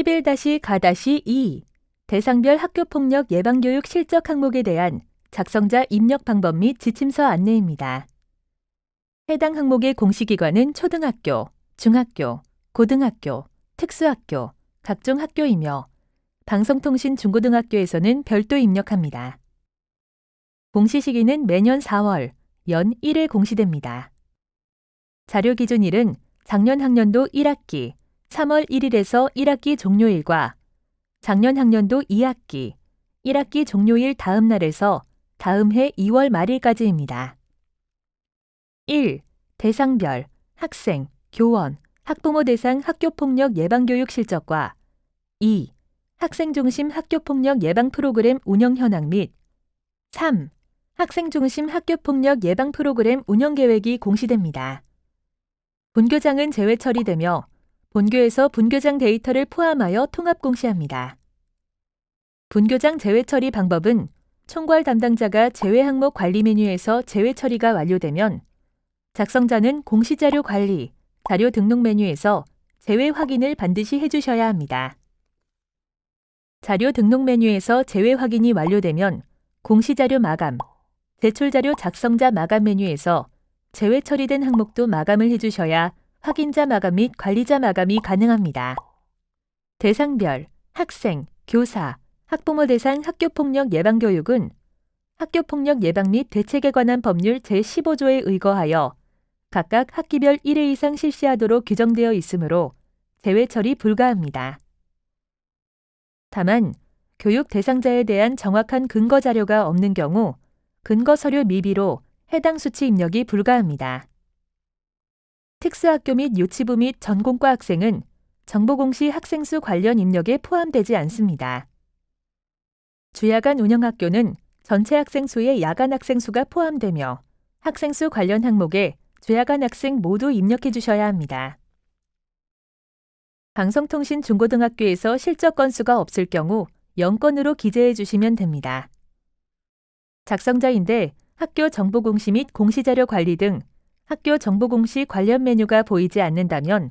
11-가-2 대상별 학교폭력 예방교육 실적 항목에 대한 작성자 입력 방법 및 지침서 안내입니다. 해당 항목의 공시기관은 초등학교, 중학교, 고등학교, 특수학교, 각종 학교이며 방송통신 중고등학교에서는 별도 입력합니다. 공시 시기는 매년 4월, 연 1회 공시됩니다. 자료 기준일은 작년 학년도 1학기 3월 1일에서 1학기 종료일과 작년 학년도 2학기 1학기 종료일 다음 날에서 다음 해 2월 말일까지입니다. 1. 대상별, 학생, 교원, 학부모 대상 학교폭력 예방교육 실적과 2. 학생 중심 학교폭력 예방 프로그램 운영 현황 및 3. 학생 중심 학교폭력 예방 프로그램 운영 계획이 공시됩니다. 본교장은 제외 처리되며 본교에서 분교장 데이터를 포함하여 통합 공시합니다. 분교장 제외 처리 방법은 총괄 담당자가 제외 항목 관리 메뉴에서 제외 처리가 완료되면 작성자는 공시자료 관리, 자료 등록 메뉴에서 제외 확인을 반드시 해주셔야 합니다. 자료 등록 메뉴에서 제외 확인이 완료되면 공시자료 마감, 제출자료 작성자 마감 메뉴에서 제외 처리된 항목도 마감을 해주셔야 확인자 마감 및 관리자 마감이 가능합니다. 대상별, 학생, 교사, 학부모 대상 학교폭력 예방교육은 학교폭력 예방 및 대책에 관한 법률 제15조에 의거하여 각각 학기별 1회 이상 실시하도록 규정되어 있으므로 제외 처리 불가합니다. 다만 교육 대상자에 대한 정확한 근거 자료가 없는 경우 근거 서류 미비로 해당 수치 입력이 불가합니다. 특수학교 및 유치부 및 전공과 학생은 정보공시 학생수 관련 입력에 포함되지 않습니다. 주야간 운영학교는 전체 학생 수의 야간 학생 수가 포함되며 학생 수 관련 항목에 주야간 학생 모두 입력해 주셔야 합니다. 방송통신 중고등학교에서 실적 건수가 없을 경우 0건으로 기재해 주시면 됩니다. 작성자인데 학교 정보공시 및 공시자료 관리 등 학교 정보 공시 관련 메뉴가 보이지 않는다면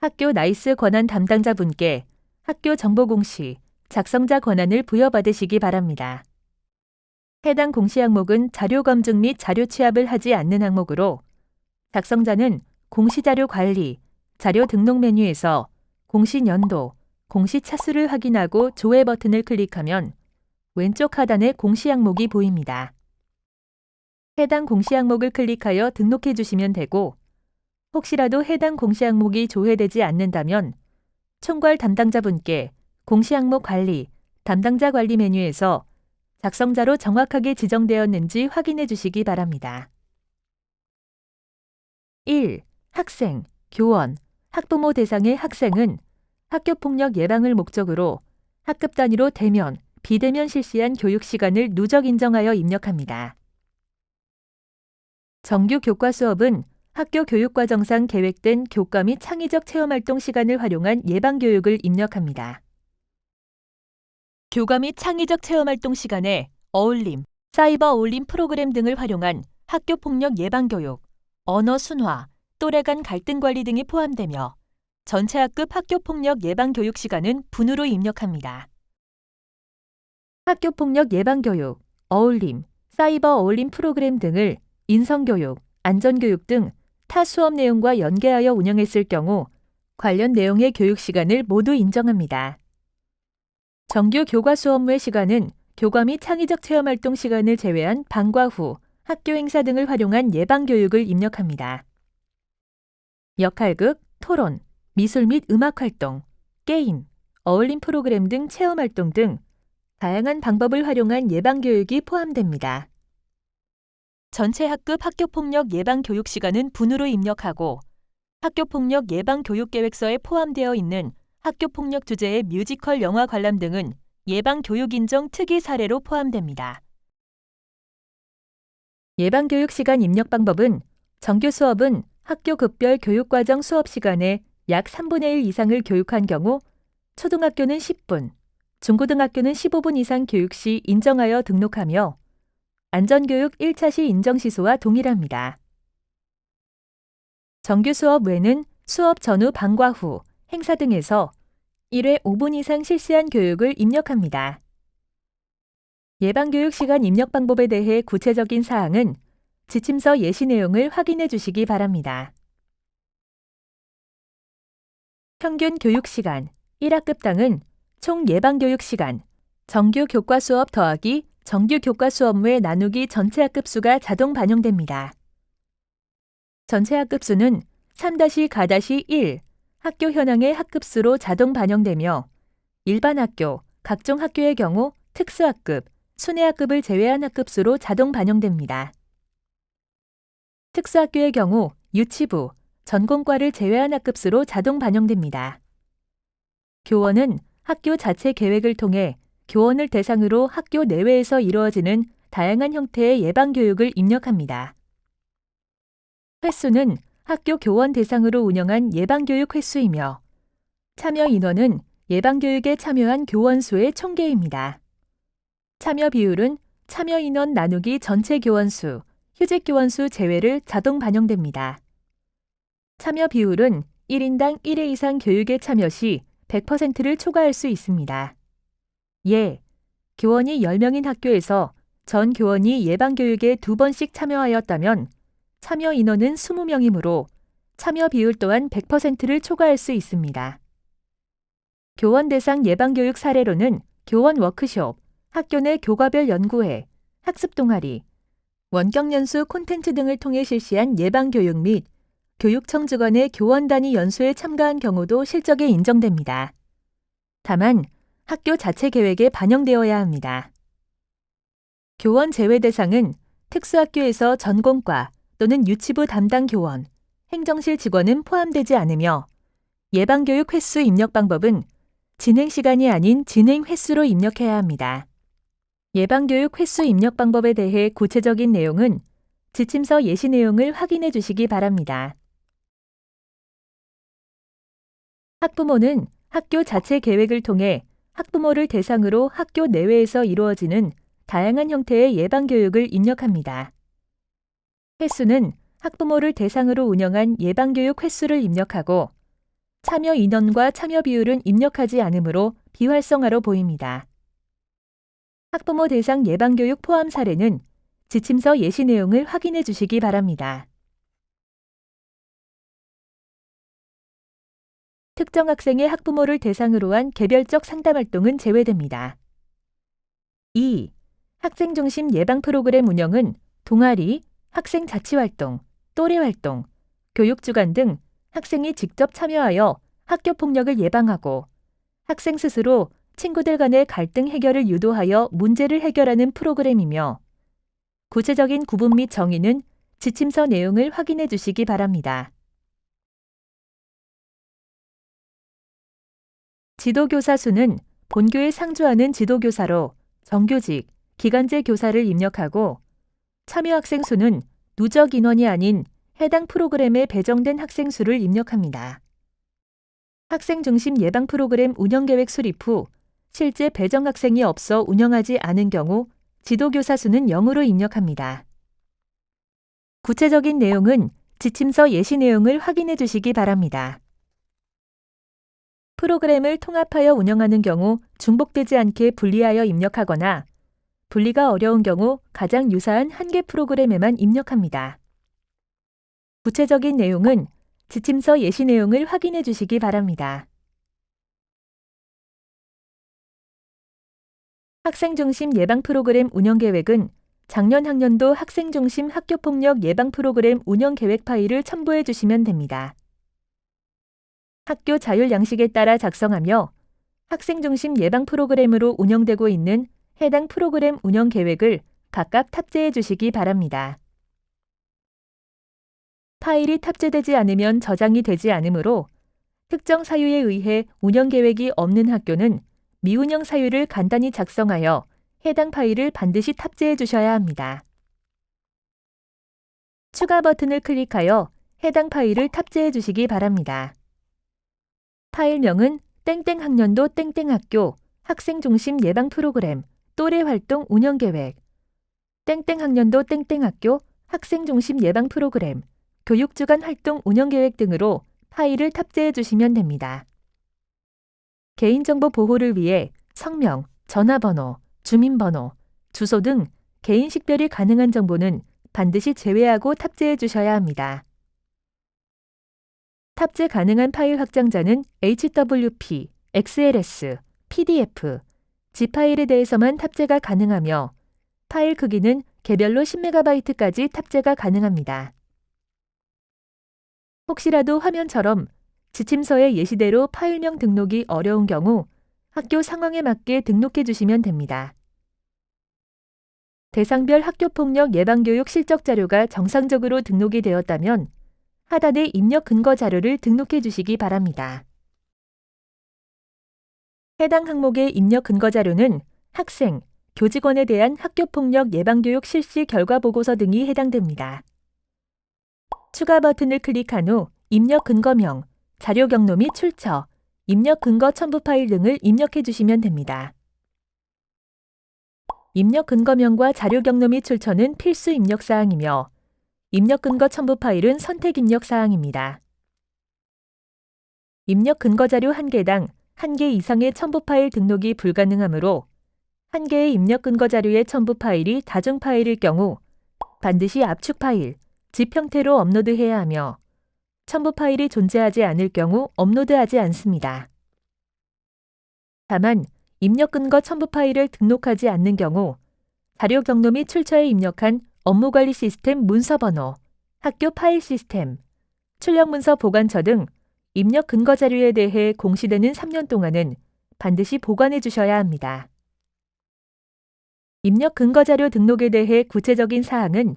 학교 나이스 권한 담당자분께 학교 정보 공시 작성자 권한을 부여받으시기 바랍니다. 해당 공시 항목은 자료 검증 및 자료 취합을 하지 않는 항목으로 작성자는 공시자료 관리, 자료 등록 메뉴에서 공시 연도, 공시 차수를 확인하고 조회 버튼을 클릭하면 왼쪽 하단에 공시 항목이 보입니다. 해당 공시 항목을 클릭하여 등록해 주시면 되고 혹시라도 해당 공시 항목이 조회되지 않는다면 총괄 담당자분께 공시 항목 관리, 담당자 관리 메뉴에서 작성자로 정확하게 지정되었는지 확인해 주시기 바랍니다. 1. 학생, 교원, 학부모 대상의 학생은 학교 폭력 예방을 목적으로 학급 단위로 대면, 비대면 실시한 교육 시간을 누적 인정하여 입력합니다. 정규 교과 수업은 학교 교육과정상 계획된 교과 및 창의적 체험활동 시간을 활용한 예방교육을 입력합니다. 교과 및 창의적 체험활동 시간에 어울림, 사이버 어울림 프로그램 등을 활용한 학교폭력 예방교육, 언어 순화, 또래 간 갈등 관리 등이 포함되며 전체 학급 학교폭력 예방교육 시간은 분으로 입력합니다. 학교폭력 예방교육, 어울림, 사이버 어울림 프로그램 등을 인성교육, 안전교육 등 타 수업 내용과 연계하여 운영했을 경우 관련 내용의 교육 시간을 모두 인정합니다. 정규 교과 수업무의 시간은 교과 및 창의적 체험 활동 시간을 제외한 방과 후 학교 행사 등을 활용한 예방 교육을 입력합니다. 역할극, 토론, 미술 및 음악 활동, 게임, 어울림 프로그램 등 체험 활동 등 다양한 방법을 활용한 예방 교육이 포함됩니다. 전체 학급 학교폭력 예방 교육 시간은 분으로 입력하고 학교폭력 예방 교육 계획서에 포함되어 있는 학교폭력 주제의 뮤지컬 영화 관람 등은 예방 교육 인정 특이 사례로 포함됩니다. 예방 교육 시간 입력 방법은 정규 수업은 학교 급별 교육 과정 수업 시간에 약 3분의 1 이상을 교육한 경우 초등학교는 10분, 중고등학교는 15분 이상 교육 시 인정하여 등록하며 안전교육 1차 시 인정 시소와 동일합니다. 정규 수업 외는 수업 전후 방과 후 행사 등에서 1회 5분 이상 실시한 교육을 입력합니다. 예방교육 시간 입력 방법에 대해 구체적인 사항은 지침서 예시 내용을 확인해 주시기 바랍니다. 평균 교육 시간 1학급당은 총 예방교육 시간, 정규 교과 수업 더하기 정규 교과 수 업무의 나누기 전체 학급수가 자동 반영됩니다. 전체 학급수는 3-가-1 학교 현황의 학급수로 자동 반영되며 일반 학교, 각종 학교의 경우 특수학급, 순회학급을 제외한 학급수로 자동 반영됩니다. 특수학교의 경우 유치부, 전공과를 제외한 학급수로 자동 반영됩니다. 교원은 학교 자체 계획을 통해 교원을 대상으로 학교 내외에서 이루어지는 다양한 형태의 예방교육을 입력합니다. 횟수는 학교 교원 대상으로 운영한 예방교육 횟수이며 참여 인원은 예방교육에 참여한 교원 수의 총계입니다. 참여 비율은 참여 인원 나누기 전체 교원 수, 휴직 교원 수 제외를 자동 반영됩니다. 참여 비율은 1인당 1회 이상 교육에 참여 시 100%를 초과할 수 있습니다. 예, 교원이 10명인 학교에서 전 교원이 예방교육에 두 번씩 참여하였다면 참여 인원은 20명이므로 참여 비율 또한 100%를 초과할 수 있습니다. 교원 대상 예방교육 사례로는 교원 워크숍, 학교 내 교과별 연구회, 학습 동아리, 원격 연수 콘텐츠 등을 통해 실시한 예방교육 및 교육청 주관의 교원 단위 연수에 참가한 경우도 실적에 인정됩니다. 다만 학교 자체 계획에 반영되어야 합니다. 교원 제외 대상은 특수학교에서 전공과 또는 유치부 담당 교원, 행정실 직원은 포함되지 않으며 예방교육 횟수 입력 방법은 진행 시간이 아닌 진행 횟수로 입력해야 합니다. 예방교육 횟수 입력 방법에 대해 구체적인 내용은 지침서 예시 내용을 확인해 주시기 바랍니다. 학부모는 학교 자체 계획을 통해 학부모를 대상으로 학교 내외에서 이루어지는 다양한 형태의 예방교육을 입력합니다. 횟수는 학부모를 대상으로 운영한 예방교육 횟수를 입력하고 참여 인원과 참여 비율은 입력하지 않으므로 비활성화로 보입니다. 학부모 대상 예방교육 포함 사례는 지침서 예시 내용을 확인해 주시기 바랍니다. 특정 학생의 학부모를 대상으로 한 개별적 상담 활동은 제외됩니다. 2. 학생 중심 예방 프로그램 운영은 동아리, 학생 자치 활동, 또래 활동, 교육 주간 등 학생이 직접 참여하여 학교 폭력을 예방하고 학생 스스로 친구들 간의 갈등 해결을 유도하여 문제를 해결하는 프로그램이며 구체적인 구분 및 정의는 지침서 내용을 확인해 주시기 바랍니다. 지도교사 수는 본교에 상주하는 지도교사로 정교직, 기간제 교사를 입력하고 참여 학생 수는 누적 인원이 아닌 해당 프로그램에 배정된 학생 수를 입력합니다. 학생 중심 예방 프로그램 운영 계획 수립 후 실제 배정 학생이 없어 운영하지 않은 경우 지도교사 수는 0으로 입력합니다. 구체적인 내용은 지침서 예시 내용을 확인해 주시기 바랍니다. 프로그램을 통합하여 운영하는 경우 중복되지 않게 분리하여 입력하거나 분리가 어려운 경우 가장 유사한 한 개 프로그램에만 입력합니다. 구체적인 내용은 지침서 예시 내용을 확인해 주시기 바랍니다. 학생 중심 예방 프로그램 운영 계획은 작년 학년도 학생 중심 학교 폭력 예방 프로그램 운영 계획 파일을 첨부해 주시면 됩니다. 학교 자율 양식에 따라 작성하며 학생 중심 예방 프로그램으로 운영되고 있는 해당 프로그램 운영 계획을 각각 탑재해 주시기 바랍니다. 파일이 탑재되지 않으면 저장이 되지 않으므로 특정 사유에 의해 운영 계획이 없는 학교는 미운영 사유를 간단히 작성하여 해당 파일을 반드시 탑재해 주셔야 합니다. 추가 버튼을 클릭하여 해당 파일을 탑재해 주시기 바랍니다. 파일명은 땡땡 학년도 땡땡 학교 학생 중심 예방 프로그램 또래 활동 운영 계획, 땡땡 학년도 땡땡 학교 학생 중심 예방 프로그램, 교육 주간 활동 운영 계획 등으로 파일을 탑재해 주시면 됩니다. 개인정보 보호를 위해 성명, 전화번호, 주민번호, 주소 등 개인 식별이 가능한 정보는 반드시 제외하고 탑재해 주셔야 합니다. 탑재 가능한 파일 확장자는 HWP, XLS, PDF, G 파일에 대해서만 탑재가 가능하며 파일 크기는 개별로 10MB까지 탑재가 가능합니다. 혹시라도 화면처럼 지침서의 예시대로 파일명 등록이 어려운 경우 학교 상황에 맞게 등록해 주시면 됩니다. 대상별 학교폭력 예방교육 실적 자료가 정상적으로 등록이 되었다면 하단의 입력 근거 자료를 등록해 주시기 바랍니다. 해당 항목의 입력 근거 자료는 학생, 교직원에 대한 학교폭력 예방교육 실시 결과 보고서 등이 해당됩니다. 추가 버튼을 클릭한 후 입력 근거명, 자료 경로 및 출처, 입력 근거 첨부 파일 등을 입력해 주시면 됩니다. 입력 근거명과 자료 경로 및 출처는 필수 입력 사항이며 입력 근거 첨부 파일은 선택 입력 사항입니다. 입력 근거 자료 1개당 1개 이상의 첨부 파일 등록이 불가능하므로 1개의 입력 근거 자료의 첨부 파일이 다중 파일일 경우 반드시 압축 파일, zip 형태로 업로드해야 하며 첨부 파일이 존재하지 않을 경우 업로드하지 않습니다. 다만 입력 근거 첨부 파일을 등록하지 않는 경우 자료 경로 및 출처에 입력한 업무관리 시스템 문서 번호, 학교 파일 시스템, 출력 문서 보관처 등 입력 근거 자료에 대해 공시되는 3년 동안은 반드시 보관해 주셔야 합니다. 입력 근거 자료 등록에 대해 구체적인 사항은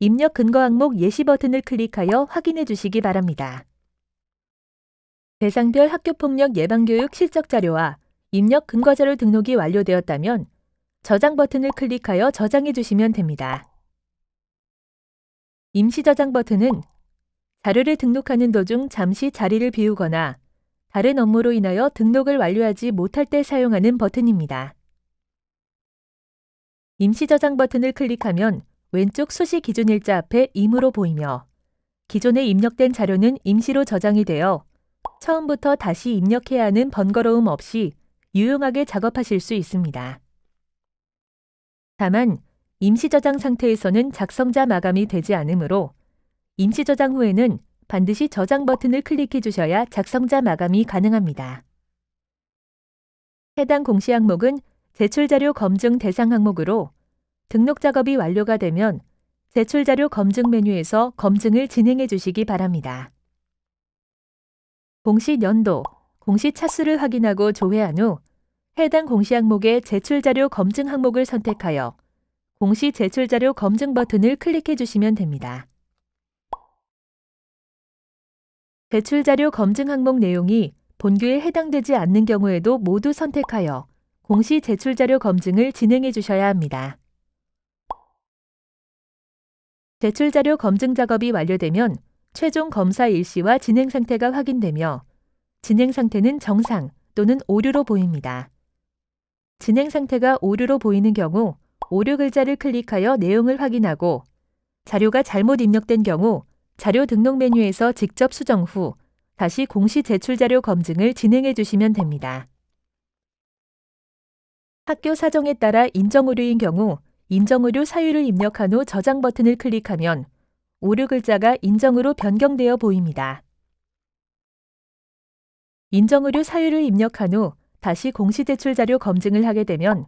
입력 근거 항목 예시 버튼을 클릭하여 확인해 주시기 바랍니다. 대상별 학교폭력 예방교육 실적 자료와 입력 근거 자료 등록이 완료되었다면 저장 버튼을 클릭하여 저장해 주시면 됩니다. 임시 저장 버튼은 자료를 등록하는 도중 잠시 자리를 비우거나 다른 업무로 인하여 등록을 완료하지 못할 때 사용하는 버튼입니다. 임시 저장 버튼을 클릭하면 왼쪽 수시 기준 일자 앞에 임으로 보이며 기존에 입력된 자료는 임시로 저장이 되어 처음부터 다시 입력해야 하는 번거로움 없이 유용하게 작업하실 수 있습니다. 다만 임시 저장 상태에서는 작성자 마감이 되지 않으므로 임시 저장 후에는 반드시 저장 버튼을 클릭해 주셔야 작성자 마감이 가능합니다. 해당 공시 항목은 제출 자료 검증 대상 항목으로 등록 작업이 완료가 되면 제출 자료 검증 메뉴에서 검증을 진행해 주시기 바랍니다. 공시 연도, 공시 차수를 확인하고 조회한 후 해당 공시 항목의 제출 자료 검증 항목을 선택하여 공시 제출 자료 검증 버튼을 클릭해 주시면 됩니다. 제출 자료 검증 항목 내용이 본규에 해당되지 않는 경우에도 모두 선택하여 공시 제출 자료 검증을 진행해 주셔야 합니다. 제출 자료 검증 작업이 완료되면 최종 검사 일시와 진행 상태가 확인되며 진행 상태는 정상 또는 오류로 보입니다. 진행 상태가 오류로 보이는 경우 오류 글자를 클릭하여 내용을 확인하고 자료가 잘못 입력된 경우 자료 등록 메뉴에서 직접 수정 후 다시 공시 제출 자료 검증을 진행해 주시면 됩니다. 학교 사정에 따라 인정 오류인 경우 인정 오류 사유를 입력한 후 저장 버튼을 클릭하면 오류 글자가 인정으로 변경되어 보입니다. 인정 오류 사유를 입력한 후 다시 공시 제출 자료 검증을 하게 되면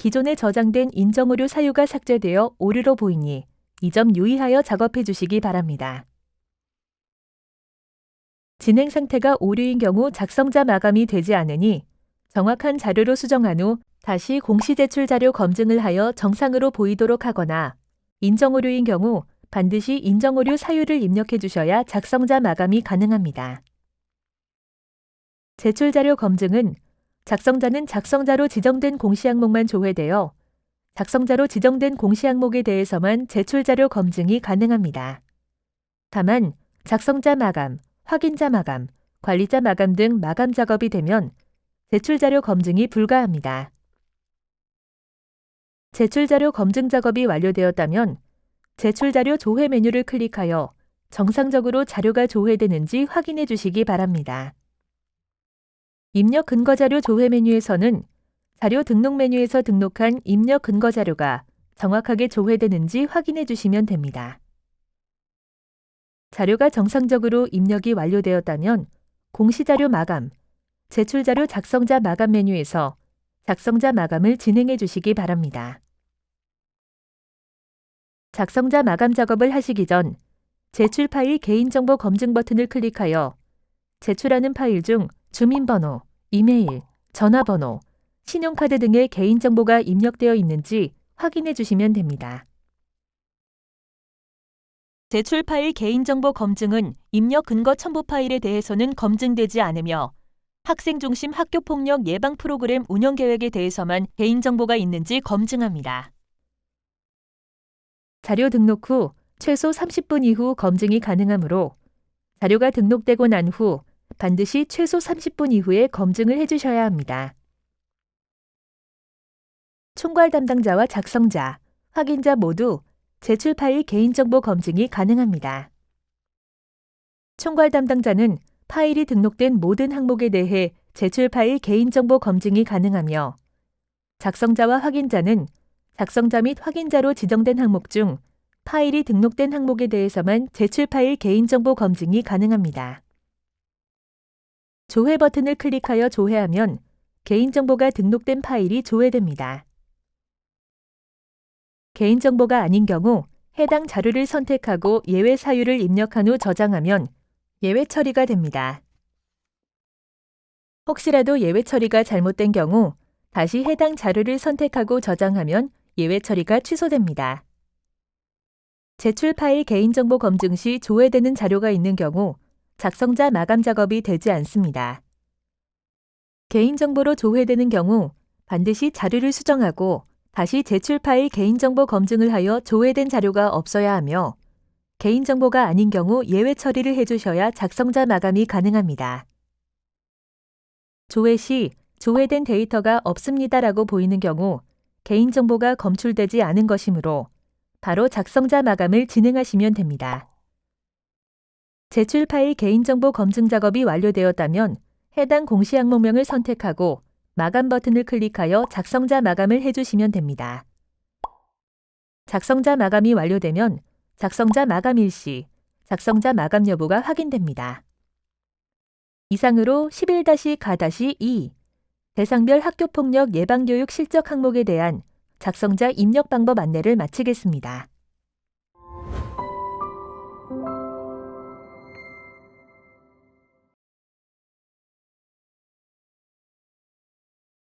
기존에 저장된 인정 오류 사유가 삭제되어 오류로 보이니 이 점 유의하여 작업해 주시기 바랍니다. 진행 상태가 오류인 경우 작성자 마감이 되지 않으니 정확한 자료로 수정한 후 다시 공시 제출 자료 검증을 하여 정상으로 보이도록 하거나 인정 오류인 경우 반드시 인정 오류 사유를 입력해 주셔야 작성자 마감이 가능합니다. 제출 자료 검증은 작성자는 작성자로 지정된 공시 항목만 조회되어 작성자로 지정된 공시 항목에 대해서만 제출 자료 검증이 가능합니다. 다만 작성자 마감, 확인자 마감, 관리자 마감 등 마감 작업이 되면 제출 자료 검증이 불가합니다. 제출 자료 검증 작업이 완료되었다면 제출 자료 조회 메뉴를 클릭하여 정상적으로 자료가 조회되는지 확인해 주시기 바랍니다. 입력 근거자료 조회 메뉴에서는 자료 등록 메뉴에서 등록한 입력 근거자료가 정확하게 조회되는지 확인해 주시면 됩니다. 자료가 정상적으로 입력이 완료되었다면 공시자료 마감, 제출자료 작성자 마감 메뉴에서 작성자 마감을 진행해 주시기 바랍니다. 작성자 마감 작업을 하시기 전 제출 파일 개인정보 검증 버튼을 클릭하여 제출하는 파일 중 주민번호, 이메일, 전화번호, 신용카드 등의 개인정보가 입력되어 있는지 확인해 주시면 됩니다. 제출 파일 개인정보 검증은 입력 근거 첨부 파일에 대해서는 검증되지 않으며 학생 중심 학교 폭력 예방 프로그램 운영 계획에 대해서만 개인정보가 있는지 검증합니다. 자료 등록 후 최소 30분 이후 검증이 가능하므로 자료가 등록되고 난 후 반드시 최소 30분 이후에 검증을 해주셔야 합니다. 총괄 담당자와 작성자, 확인자 모두 제출 파일 개인정보 검증이 가능합니다. 총괄 담당자는 파일이 등록된 모든 항목에 대해 제출 파일 개인정보 검증이 가능하며 작성자와 확인자는 작성자 및 확인자로 지정된 항목 중 파일이 등록된 항목에 대해서만 제출 파일 개인정보 검증이 가능합니다. 조회 버튼을 클릭하여 조회하면 개인정보가 등록된 파일이 조회됩니다. 개인정보가 아닌 경우 해당 자료를 선택하고 예외 사유를 입력한 후 저장하면 예외 처리가 됩니다. 혹시라도 예외 처리가 잘못된 경우 다시 해당 자료를 선택하고 저장하면 예외 처리가 취소됩니다. 제출 파일 개인정보 검증 시 조회되는 자료가 있는 경우 작성자 마감 작업이 되지 않습니다. 개인정보로 조회되는 경우 반드시 자료를 수정하고 다시 제출 파일 개인정보 검증을 하여 조회된 자료가 없어야 하며 개인정보가 아닌 경우 예외 처리를 해주셔야 작성자 마감이 가능합니다. 조회 시 조회된 데이터가 없습니다라고 보이는 경우 개인정보가 검출되지 않은 것이므로 바로 작성자 마감을 진행하시면 됩니다. 제출 파일 개인정보 검증 작업이 완료되었다면 해당 공시 항목명을 선택하고 마감 버튼을 클릭하여 작성자 마감을 해주시면 됩니다. 작성자 마감이 완료되면 작성자 마감 일시, 작성자 마감 여부가 확인됩니다. 이상으로 11-가-2 대상별 학교폭력 예방교육 실적 항목에 대한 작성자 입력 방법 안내를 마치겠습니다.